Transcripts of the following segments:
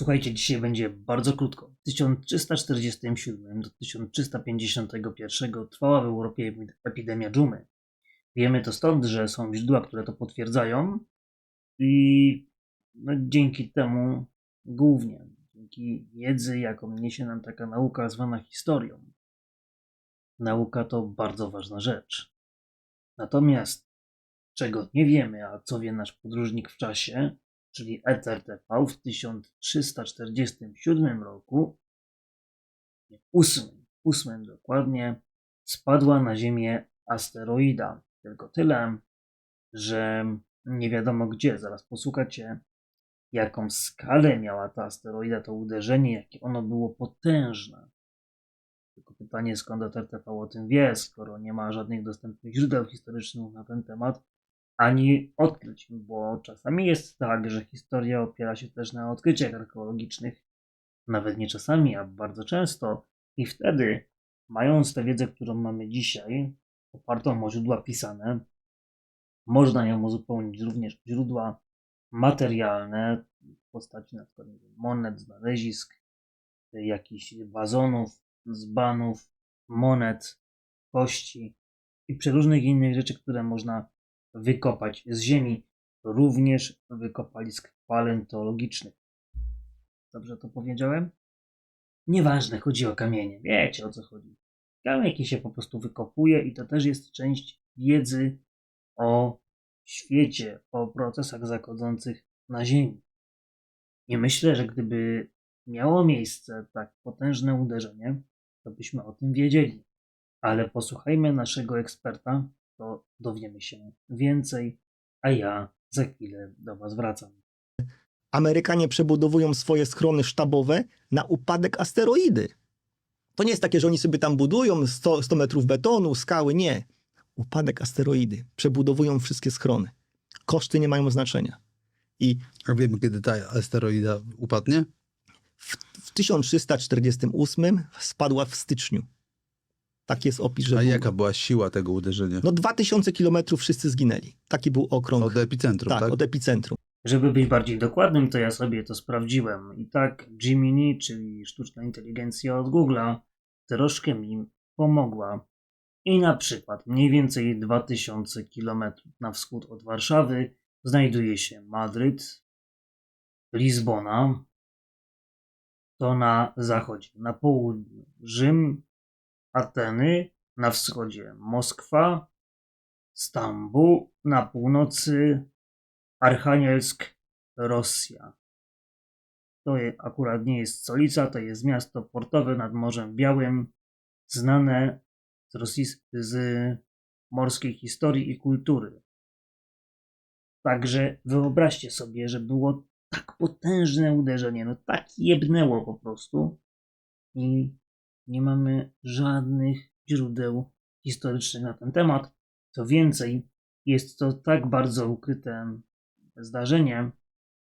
Słuchajcie, dzisiaj będzie bardzo krótko. W 1347 do 1351 trwała w Europie epidemia dżumy. Wiemy to stąd, że są źródła, które to potwierdzają i no, dzięki temu głównie, dzięki wiedzy, jaką niesie nam taka nauka zwana historią. Nauka to bardzo ważna rzecz. Natomiast czego nie wiemy, a co wie nasz podróżnik w czasie, czyli Ether TV w 1347 roku, ósmym, ósmym dokładnie, spadła na Ziemię asteroida. Tylko tyle, że nie wiadomo gdzie. Zaraz posłuchacie, jaką skalę miała ta asteroida, to uderzenie, jakie ono było potężne. Tylko pytanie, skąd Ether TV o tym wie, skoro nie ma żadnych dostępnych źródeł historycznych na ten temat, ani odkryć, bo czasami jest tak, że historia opiera się też na odkryciach archeologicznych, nawet nie czasami, a bardzo często, i wtedy, mając tę wiedzę, którą mamy dzisiaj, opartą o źródła pisane, można ją uzupełnić również o źródła materialne w postaci na przykład monet, znalezisk, jakichś wazonów, dzbanów, monet, kości i przeróżnych innych rzeczy, które można wykopać z ziemi, również wykopalisk paleontologicznych. Dobrze to powiedziałem? Nieważne, chodzi o kamienie. Wiecie o co chodzi. Kamienie się po prostu wykopuje i to też jest część wiedzy o świecie, o procesach zachodzących na Ziemi. I myślę, że gdyby miało miejsce tak potężne uderzenie, to byśmy o tym wiedzieli. Ale posłuchajmy naszego eksperta, to dowiemy się więcej, a ja za chwilę do Was wracam. Amerykanie przebudowują swoje schrony sztabowe na upadek asteroidy. To nie jest takie, że oni sobie tam budują 100, 100 metrów betonu, skały, nie. Upadek asteroidy. Przebudowują wszystkie schrony. Koszty nie mają znaczenia. I A wiemy, kiedy ta asteroida upadnie? w, w 1348 spadła w styczniu. Tak jest opis, że A był- jaka była siła tego uderzenia? No 2000 kilometrów wszyscy zginęli. Taki był okrąg. Od epicentrum, tak, tak? od epicentrum. Żeby być bardziej dokładnym, to ja sobie to sprawdziłem. I tak Gemini, czyli sztuczna inteligencja od Google'a, troszkę mi pomogła. I na przykład mniej więcej 2000 km na wschód od Warszawy znajduje się Madryt, Lizbona, to na zachodzie, na południu Rzym, Ateny, na wschodzie Moskwa, Stambuł, na północy Archanielsk, Rosja. To akurat nie jest stolica, to jest miasto portowe nad Morzem Białym, znane z, rosyjs- z morskiej historii i kultury. Także wyobraźcie sobie, że było tak potężne uderzenie, no tak jebnęło po prostu i nie mamy żadnych źródeł historycznych na ten temat. Co więcej, jest to tak bardzo ukryte zdarzenie,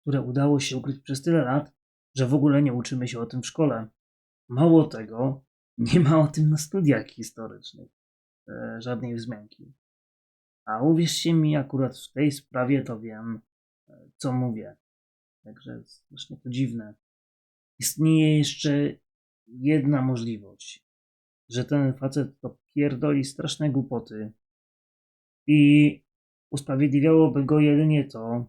które udało się ukryć przez tyle lat, że w ogóle nie uczymy się o tym w szkole. Mało tego, nie ma o tym na studiach historycznych e, żadnej wzmianki. A uwierzcie mi, akurat w tej sprawie to wiem, e, co mówię. Także strasznie to dziwne. Istnieje jeszcze jedna możliwość, że ten facet to pierdoli straszne głupoty i usprawiedliwiałoby go jedynie to,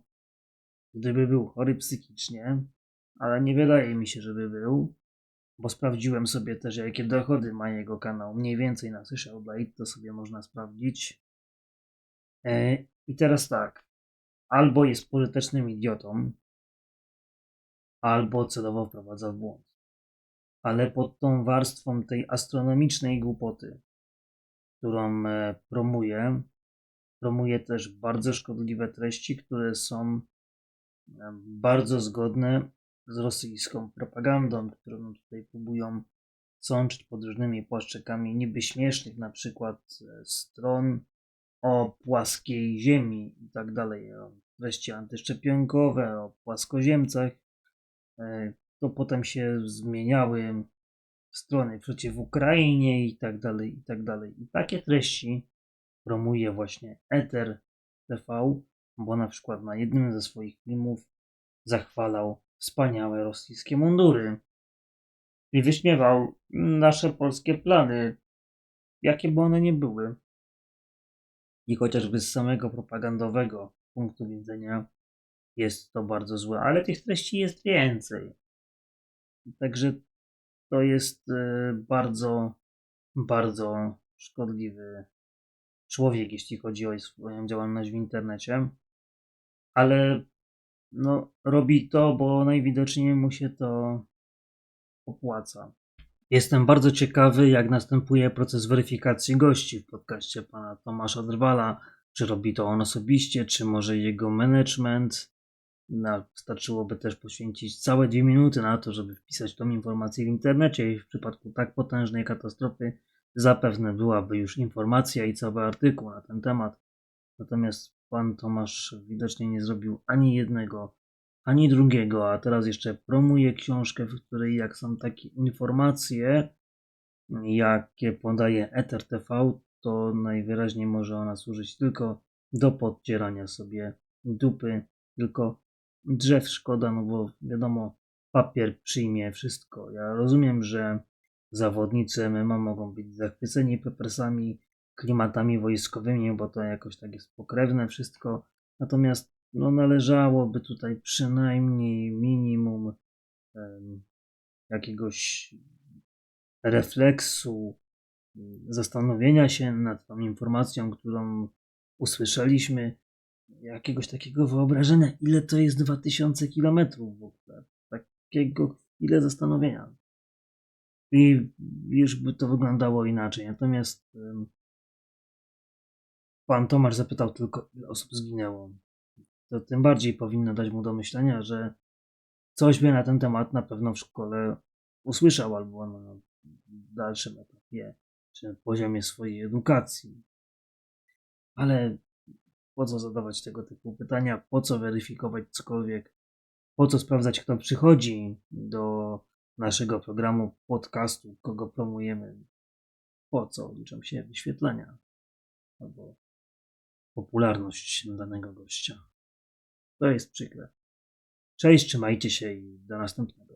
gdyby był chory psychicznie, ale nie wydaje mi się, żeby był, bo sprawdziłem sobie też, jakie dochody ma jego kanał, mniej więcej na Social Blade, to sobie można sprawdzić. E, I teraz tak, albo jest pożytecznym idiotą, albo celowo wprowadza w błąd. Ale pod tą warstwą tej astronomicznej głupoty, którą e, promuje, promuje też bardzo szkodliwe treści, które są e, bardzo zgodne z rosyjską propagandą, którą tutaj próbują sączyć pod różnymi płaszczykami niby śmiesznych, na przykład e, stron o płaskiej ziemi i tak dalej, treści antyszczepionkowe, o płaskoziemcach. To potem się zmieniały strony przeciw Ukrainie i tak dalej, i tak dalej. I takie treści promuje właśnie Ether TV, bo na przykład na jednym ze swoich filmów zachwalał wspaniałe rosyjskie mundury i wyśmiewał nasze polskie plany, jakie by one nie były. I chociażby z samego propagandowego punktu widzenia jest to bardzo złe, ale tych treści jest więcej. Także to jest e, bardzo, bardzo szkodliwy człowiek, jeśli chodzi o swoją działalność w internecie. Ale no, robi to, bo najwidoczniej mu się to opłaca. Jestem bardzo ciekawy, jak następuje proces weryfikacji gości w podcaście pana Tomasza Drwala. Czy robi to on osobiście, czy może jego management. No, wystarczyłoby też poświęcić całe dwie minuty na to, żeby wpisać tą informację w internecie i w przypadku tak potężnej katastrofy zapewne byłaby już informacja i cały artykuł na ten temat. Natomiast pan Tomasz widocznie nie zrobił ani jednego, ani drugiego, a teraz jeszcze promuje książkę, w której jak są takie informacje, jakie podaje Ether TV, to najwyraźniej może ona służyć tylko do podcierania sobie dupy, tylko drzew szkoda, no bo wiadomo, papier przyjmie wszystko. Ja rozumiem, że zawodnicy MMA mogą być zachwyceni pepersami, klimatami wojskowymi, bo to jakoś tak jest pokrewne wszystko. Natomiast no, należałoby tutaj przynajmniej minimum em, jakiegoś refleksu, zastanowienia się nad tą informacją, którą usłyszeliśmy, jakiegoś takiego wyobrażenia, ile to jest 2000 kilometrów w ogóle. Takiego chwilę zastanowienia. I już by to wyglądało inaczej. Natomiast pan Tomasz zapytał tylko, ile osób zginęło. To tym bardziej powinno dać mu do myślenia, że coś by na ten temat na pewno w szkole usłyszał albo na dalszym etapie, czy poziomie swojej edukacji. Ale po co zadawać tego typu pytania? Po co weryfikować cokolwiek? Po co sprawdzać, kto przychodzi do naszego programu, podcastu, kogo promujemy? Po co liczą się wyświetlenia albo popularność danego gościa? To jest przykre. Cześć, trzymajcie się i do następnego.